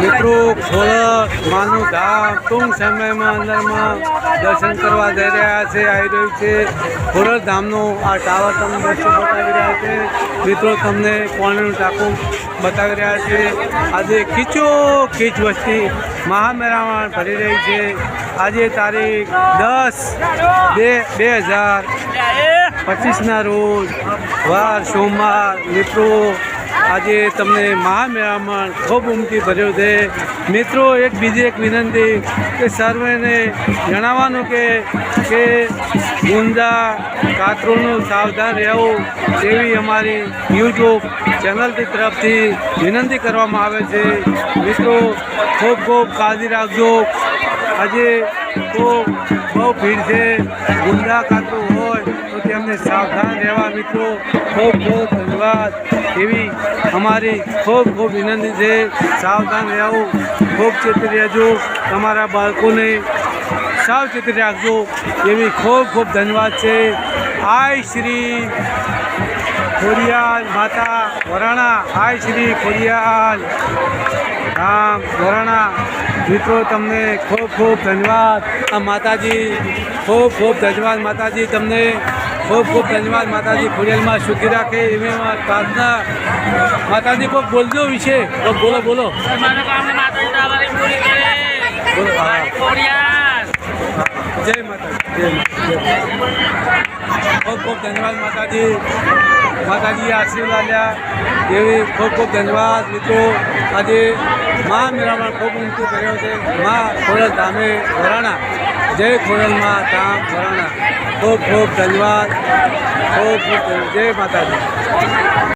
મિત્રો ખોળક માનું ધામ ટૂંક સમયમાં અંદરમાં દર્શન કરવા જઈ રહ્યા છે. આવી રહ્યું છે. ખોડલ ધામનું આ ટાવર તમને દર્શન બતાવી રહ્યા છે. મિત્રો, તમને પાણીનું ટાંકું બતાવી રહ્યા છે. આજે ખીચો ખીચ વસ્તી મહામેરામણ ભરી રહી છે. આજે તારીખ દસ બે બે હજાર પચીસના રોજ વાર સોમવાર, મિત્રો આજે તમને મહામેળામાં ખૂબ ઉમટી ભર્યો છે. મિત્રો એક બીજી એક વિનંતી કે સર્વેને જણાવવાનું કે કે ગુંદા કાતરોનું સાવધાન રહેવું તેવી અમારી યુટ્યુબ ચેનલથી તરફથી વિનંતી કરવામાં આવે છે. મિત્રો, ખૂબ ખૂબ કાળજી રાખજો. આજે તો બહુ ભીડ છે. ગુંદા કાતરું હોય તો તેમને સાવધાન રહેવા મિત્રો. ખૂબ ખૂબ ધન્યવાદ. એવી અમારી ખૂબ ખૂબ વિનંતી છે. સાવધાન રહેવું. ખૂબ ચેતી રહેજો. તમારા બાળકોને સાવચેતી રાખજો. એવી ખૂબ ખૂબ ધન્યવાદ છે. આય શ્રી ખોડિયાલ માતા વરાણા. આય શ્રી ખોડિયાલ. રામ વરાણા. મિત્રો તમને ખૂબ ખૂબ ધન્યવાદ. આ માતાજી ખૂબ ખૂબ ધન્યવાદ માતાજી. તમને ખૂબ ખૂબ ધન્યવાદ માતાજી. ખોડિયાલમાં સુખી રાખે એવી પ્રાર્થના. માતાજી કોઈ બોલજો વિશે? બોલો બોલો બોલો. જય માતાજી જય માતાજી. ખૂબ ખૂબ ધન્યવાદ માતાજી. માતાજીએ આશીર્વાદ લ્યા એવી ખૂબ ખૂબ ધન્યવાદ. મિત્રો, આજે મા મેળામાં ખૂબ ઊંચું કર્યો છે. મા ખોડલ ધામે વરાણા જય ખોડલમાં ધામ વરાણા ખૂબ ખૂબ ધન્યવાદ. ખૂબ ખૂબ જય માતાજી.